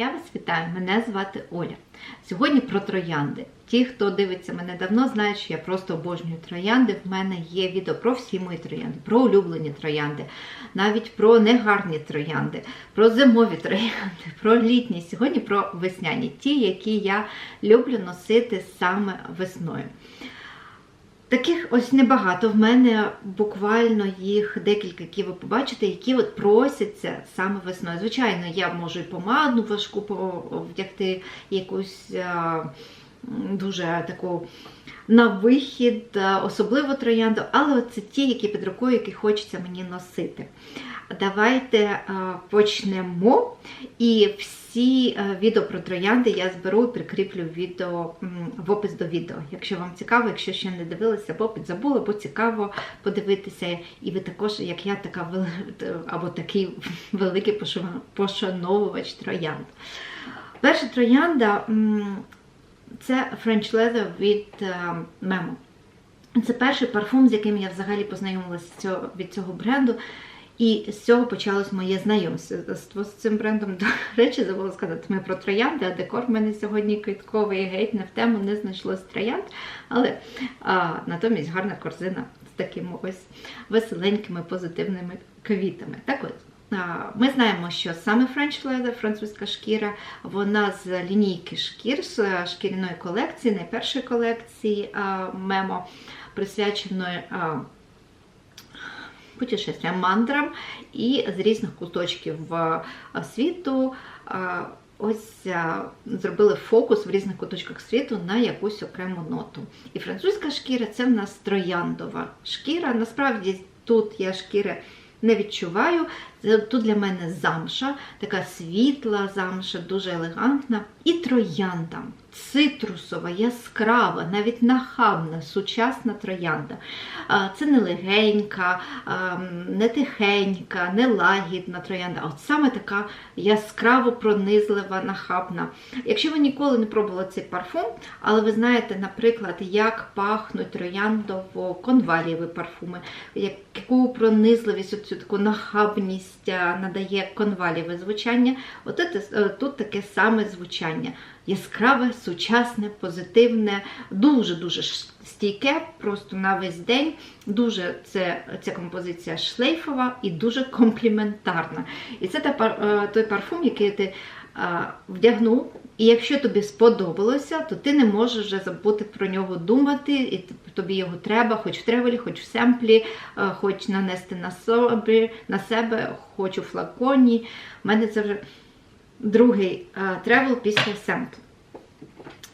Я вас вітаю, мене звати Оля. Сьогодні про троянди. Ті, хто дивиться мене давно, знають, що я просто обожнюю троянди. В мене є відео про всі мої троянди, про улюблені троянди, навіть про негарні троянди, про зимові троянди, про літні. Сьогодні про весняні, ті, які я люблю носити саме весною. Таких ось небагато. В мене буквально їх декілька, які ви побачите, які от просяться саме весною. Звичайно, я можу і помадну важку вдягти якусь дуже таку на вихід, а, особливо троянду, але це ті, які під рукою, які хочеться мені носити. Давайте почнемо. І всі відео про троянди я зберу і прикріплю відео в опис до відео. Якщо вам цікаво, якщо ще не дивилися, або підзабули, бо цікаво подивитися. І ви також, як я, така або такий великий пошановувач троянд. Перша троянда це French Leather від е, Memo. Це перший парфум, з яким я взагалі познайомилася від цього бренду. І з цього почалось моє знайомство з цим брендом. До речі, забула сказати, ми про троянди, а декор в мене сьогодні квітковий геть не в тему, не знайшлось троянд. Але а, натомість гарна корзина з такими ось веселенькими позитивними квітами. Так от. Ми знаємо, що саме French Leather, французька шкіра, вона з лінійки шкір, з е, шкіряної колекції, найпершої колекції Мемо, присвяченої путешествиям, мандрам і з різних куточків е, світу. Ось е, зробили фокус в різних куточках світу на якусь окрему ноту. І французька шкіра це в нас трояндова шкіра. Насправді тут я шкіри не відчуваю. Це- Тут для мене замша, така світла замша, дуже елегантна. І троянда, цитрусова, яскрава, навіть нахабна, сучасна троянда. Це не легенька, не тихенька, не лагідна троянда, а от саме така яскраво пронизлива, нахабна. Якщо ви ніколи не пробували цей парфум, але ви знаєте, наприклад, як пахнуть трояндово-конвалієві парфуми, яку пронизливість, оцю таку нахабність надає конвалієве звучання, от е, тут таке саме звучання. Яскраве, сучасне, позитивне, дуже-дуже стійке, просто на весь день. Дуже це, ця композиція шлейфова і дуже компліментарна. І це та, е, той парфум, який ти е, вдягнув. І якщо тобі сподобалося, то ти не можеш вже забути про нього думати, і тобі його треба, хоч в тревелі, хоч в семплі, е, хоч нанести на собі, на себе, хоч у флаконі. У мене це вже другий е, тревел після семплу.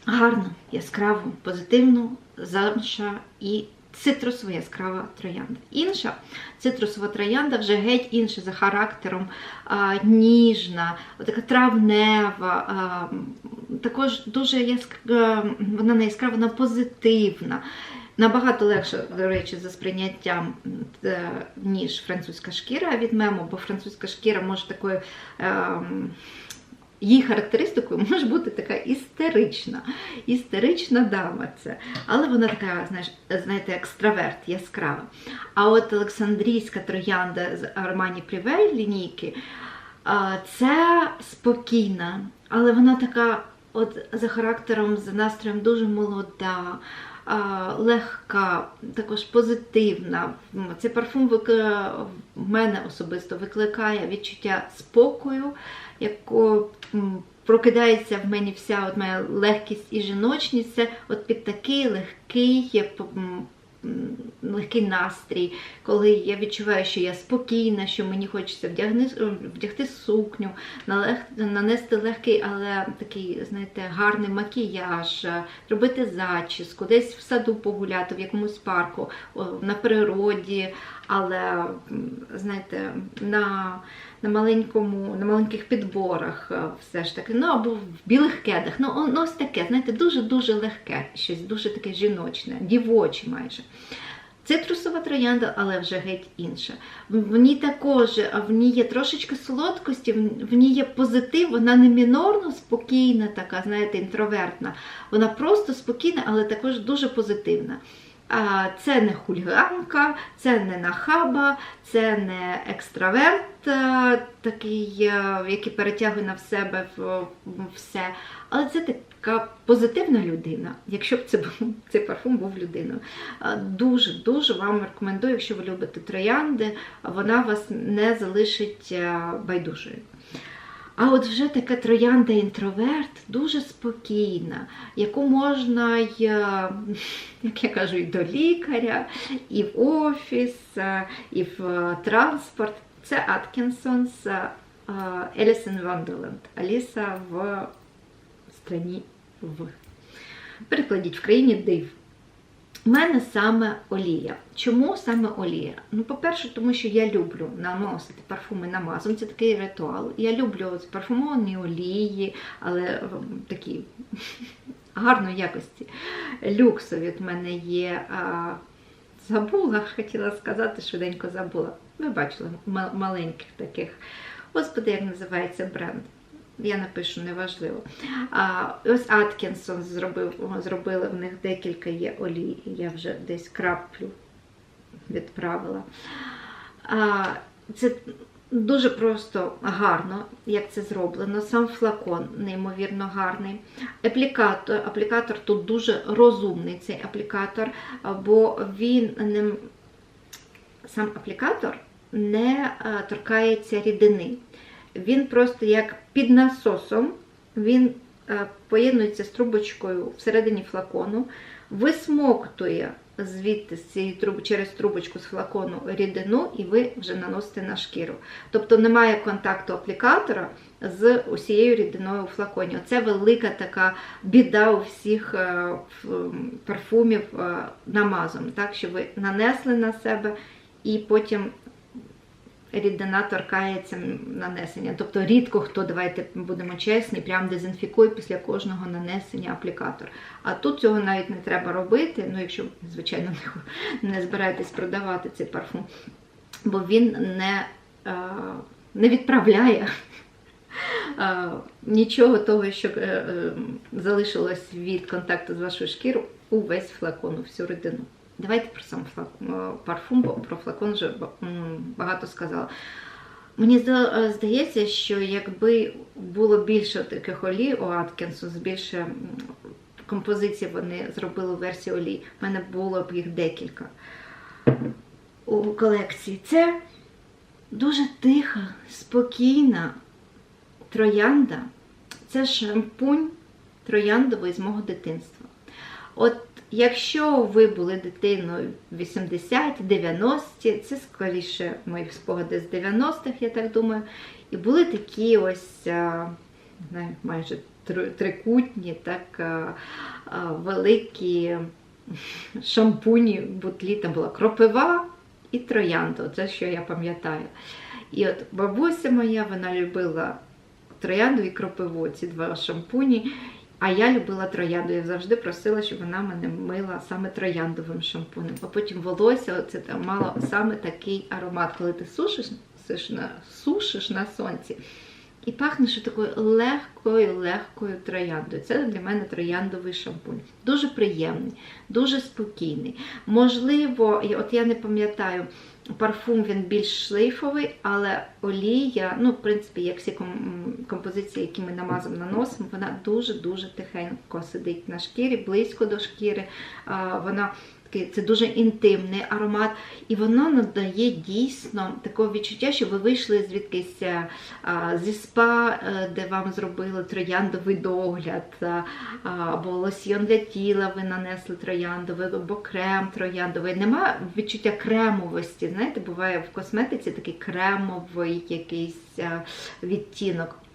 Гарно, яскраво, позитивно, замша і цитрусова яскрава троянда. Інша цитрусова троянда вже геть інша за характером, а, ніжна, така травнева, а, також дуже яскра... вона не яскрава, вона позитивна. Набагато легше, до речі, за сприйняттям, е, ніж французька шкіра від мему, бо французька шкіра може такою. ем, Її характеристикою може бути така істерична, істерична дама це. Але вона така, знаєш, знаєте, екстраверт, яскрава. А от Олександрійська троянда з Armani Privé лінійки, це спокійна, але вона така, от за характером, за настроєм дуже молода. Легка, також позитивна. Цей парфум в мене особисто викликає відчуття спокою, яко прокидається в мені вся от моя легкість і жіночність. Це от під такий легкий, легкий настрій, коли я відчуваю, що я спокійна, що мені хочеться вдягни, вдягти сукню, нанести легкий, але такий, знаєте, гарний макіяж, е, робити зачіску, десь в саду погуляти, в якомусь парку, на природі, але знаєте, на, на маленькому, на маленьких підборах е, все ж таки, ну або в білих кедах. Ну, ну ось таке, знаєте, дуже-дуже легке, щось дуже таке жіночне, дівоче майже. Цитрусова троянда, але вже геть інша. В ній також в ній є трошечки солодкості, в ній є позитив, вона не мінорно спокійна, така, знаєте, інтровертна. Вона просто спокійна, але також дуже позитивна. Це не хульганка, це не нахаба, це не екстраверт, такий, який перетягує на себе в- все. Але це така позитивна людина, якщо б це був цей парфум був людиною. Дуже дуже вам рекомендую, якщо ви любите троянди, вона вас не залишить байдужою. А от вже така троянда інтроверт дуже спокійна, яку можна, й, е, як я кажу, і до лікаря, і в офіс, е, і в е, транспорт. Це Аткінсонс е, Alice in Wonderland. Аліса в страні в. Перекладіть в країні див. У мене саме олія. Чому саме олія? Ну, по-перше, тому що я люблю наносити парфуми на мазом, це такий ритуал. Я люблю парфумовані олії, але такі гарної якості. Люксові в мене є. А, забула, хотіла сказати, швиденько забула. Ви бачили ма- маленьких таких. Господи, як називається бренд? Я напишу, неважливо. А, ось Аткінсон зробив, зробили в них декілька є олій, я вже десь краплю відправила. А, це дуже просто гарно, як це зроблено. Сам флакон неймовірно гарний. Аплікатор, аплікатор тут дуже розумний цей аплікатор, бо він не сам аплікатор не е, торкається рідини. Він просто як під насосом, він е, поєднується з трубочкою всередині флакону, висмоктує звідти з цієї труб, через трубочку з флакону рідину, і ви вже наносите на шкіру. Тобто немає контакту аплікатора з усією рідиною у флаконі. Це велика така біда у всіх е, парфумів е, намазом, так, що ви нанесли на себе і потім рідина торкається нанесення. Тобто рідко хто, давайте будемо чесні, прям дезінфікує після кожного нанесення аплікатор. А тут цього навіть не треба робити, ну якщо, звичайно, не, збираєтесь продавати цей парфум, бо він не, е, не відправляє. е, Нічого того, що е, залишилось від контакту з вашою шкірою, увесь флакон, всю рідину. Давайте про сам парфум, бо про флакон вже багато сказала. Мені е, здається, що якби було більше таких олій у Аткінсу, більше м, композицій вони зробили версії олій, в мене було б їх декілька у колекції. Це дуже тиха, спокійна троянда. Це шампунь трояндовий з мого дитинства. От якщо ви були дитиною 80-90-ті, це скоріше мої спогади з 90-х, я так думаю, і були такі ось, не майже трикутні, так великі шампуні, бутлі, там була кропива і троянда, це що я пам'ятаю. І от бабуся моя, вона любила троянду і кропиву, ці два шампуні. А я любила троянду. Я завжди просила, щоб вона мене мила саме трояндовим шампунем. А потім волосся це там мало саме такий аромат, коли ти сушиш, на, сушиш на сонці. І пахнеш такою легкою, легкою трояндою. Це для мене трояндовий шампунь. Дуже приємний, дуже спокійний. Можливо, от я не пам'ятаю, парфум він більш шлейфовий, але олія, ну, в принципі, як всі композиції, які ми намазом наносимо, вона дуже-дуже тихенько сидить на шкірі, близько до шкіри. Вона такий, це дуже інтимний аромат, і воно надає дійсно такого відчуття, що ви вийшли звідкись а, зі спа, е, де вам зробили трояндовий догляд, а, або лосьйон для тіла ви нанесли трояндовий, або крем трояндовий. Нема відчуття кремовості. Знаєте, буває в косметиці такий кремовий якийсь відтінок.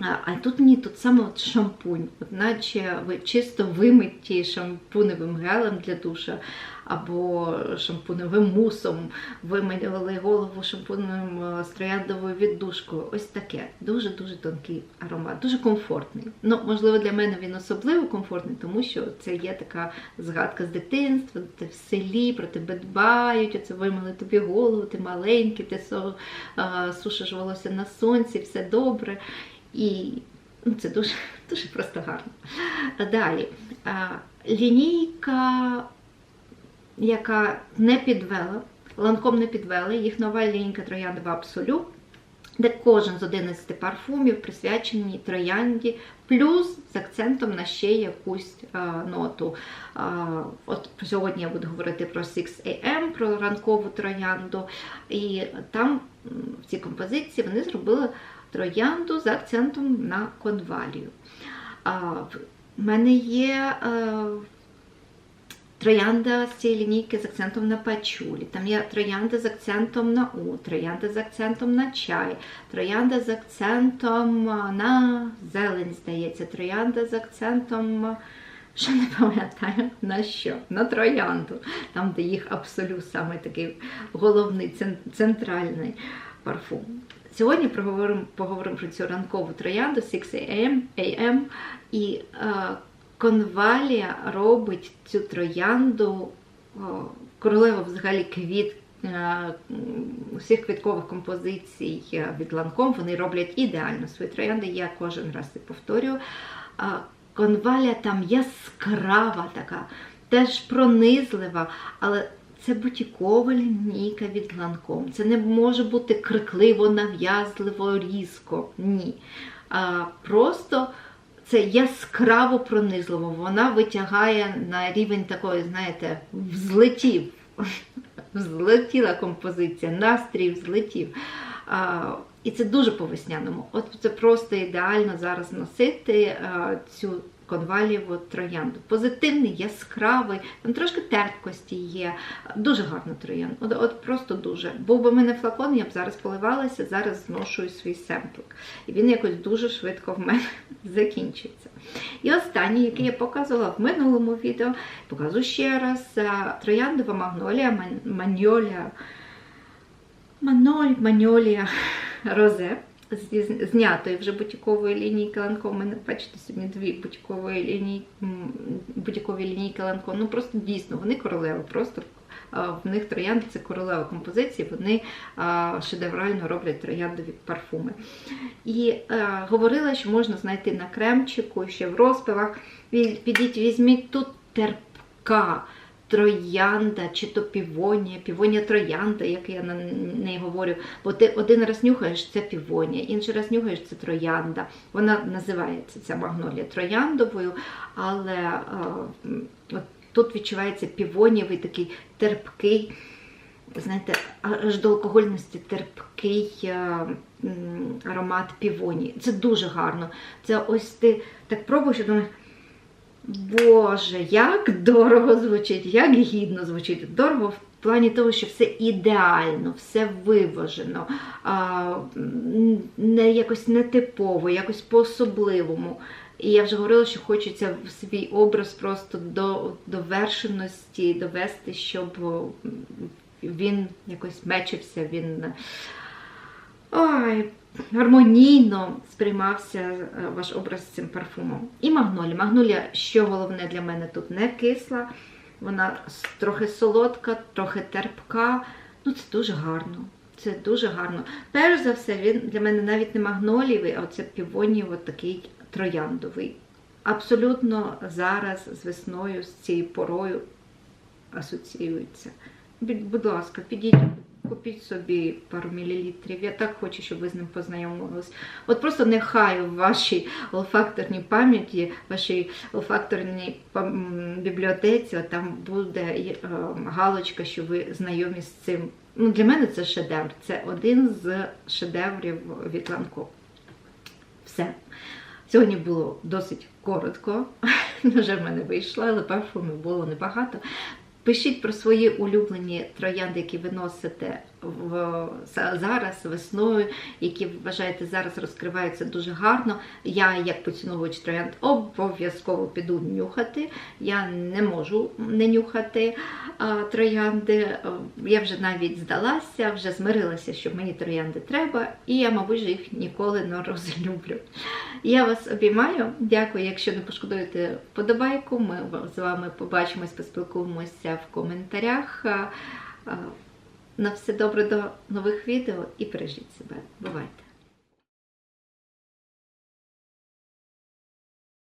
А тут ні, тут саме от шампунь, от наче ви чисто вимиті шампуневим гелем для душа або шампуневим мусом, вимили голову шампуневим е, з трояндовою віддушкою. Ось таке. Дуже-дуже тонкий аромат, дуже комфортний. Ну, можливо, для мене він особливо комфортний, тому що це є така згадка з дитинства, ти в селі про тебе дбають, оце вимили тобі голову, ти маленький, ти е, сушиш волосся на сонці, все добре. І ну, це дуже, дуже просто гарно. Далі. Лінійка яка не підвела, ланком не підвела, їх нова лінійка трояндова Абсолют, де кожен з 11 парфумів присвячений троянді, плюс з акцентом на ще якусь а, ноту. А, от сьогодні я буду говорити про 6 AM, про ранкову троянду. І там в цій композиції вони зробили троянду з акцентом на конвалію. В мене є е, троянда з цієї лінійки з акцентом на пачулі. Там є троянда з акцентом на у, троянда з акцентом на чай, троянда з акцентом на зелень, здається, троянда з акцентом. е, Ще не пам'ятаю на що, на троянду, там, де їх абсолют саме такий головний, центральний парфум. Сьогодні поговоримо, поговоримо про цю ранкову троянду 6 AM, і е, конвалія робить цю троянду, о, королева взагалі квіт. е, Усіх квіткових композицій е, від Ланком вони роблять ідеально свої троянди. Я кожен раз це повторюю. Конвалія там яскрава така, теж пронизлива, але це бутікова лінійка від Ланком. Це не може бути крикливо, нав'язливо, різко. Ні. А, просто це яскраво пронизливо. Вона витягає на рівень такої, знаєте, взлетів. Взлетіла композиція, настрій взлетів. А, і це дуже по весняному. От це просто ідеально зараз носити а, цю конвалієву троянду. Позитивний, яскравий, там трошки терпкості є. Дуже гарна троянда. От, от просто дуже. Був би в мене флакон, я б зараз поливалася, зараз зношую свій семплик. І він якось дуже швидко в мене закінчиться. І останній, який я показувала в минулому відео, показую ще раз. Трояндова магнолія, ман- маньолія. Маноль, маньолія розе знятої вже бутікової лінійки Ланко. У мене, бачите, сьогодні дві бутікової лінійки, м, бутікові лінійки Ланко. Ну просто дійсно вони королеви. Просто в них троянди це королева композиції, вони шедеврально роблять трояндові парфуми. І е, говорила, що можна знайти на кремчику, ще в розпивах. Підіть, візьміть тут терпка троянда чи то півонія, півонія троянда, як я на неї говорю. Бо ти один раз нюхаєш це півонія, інший раз нюхаєш це троянда. Вона називається ця магнолія трояндовою, але от тут відчувається півонієвий такий терпкий. Знаєте, аж до алкогольності терпкий е, аромат півонії. Це дуже гарно. Це ось ти так пробуєш і думаєш, Боже, як дорого звучить, як гідно звучить. Дорого в плані того, що все ідеально, все виважено, а, не якось нетипово, якось по-особливому. І я вже говорила, що хочеться в свій образ просто до довершеності довести, щоб він якось мечився, він ой, гармонійно сприймався е, ваш образ з цим парфумом. І магнолія. Магнолія, що головне для мене тут не кисла, вона трохи солодка, трохи терпка. Ну, це дуже гарно. Це дуже гарно. Перш за все, він для мене навіть не магнолієвий, а оце півонів такий трояндовий. Абсолютно зараз з весною, з цією порою асоціюється. Будь, ласка, підіть, купіть собі пару мілілітрів. Я так хочу, щоб ви з ним познайомились. От просто нехай в вашій олфакторній пам'яті, вашій олфакторній бібліотеці от там буде е, галочка, що ви знайомі з цим. Ну, для мене це шедевр. Це один з шедеврів від Ланко. Все. Сьогодні було досить коротко, вже в мене вийшло, але парфумів було небагато. Пишіть про свої улюблені троянди, які ви носите зараз, весною, які вважаєте зараз розкриваються дуже гарно. Я, як поціновувач троянд, обов'язково піду нюхати. Я не можу не нюхати а, троянди. Я вже навіть здалася, вже змирилася, що мені троянди треба, і я, мабуть, їх ніколи не розлюблю. Я вас обіймаю. Дякую, якщо не пошкодуєте вподобайку. Ми з вами побачимось, поспілкуємося в коментарях. На все добре до нових відео і бережіть себе. Бувайте!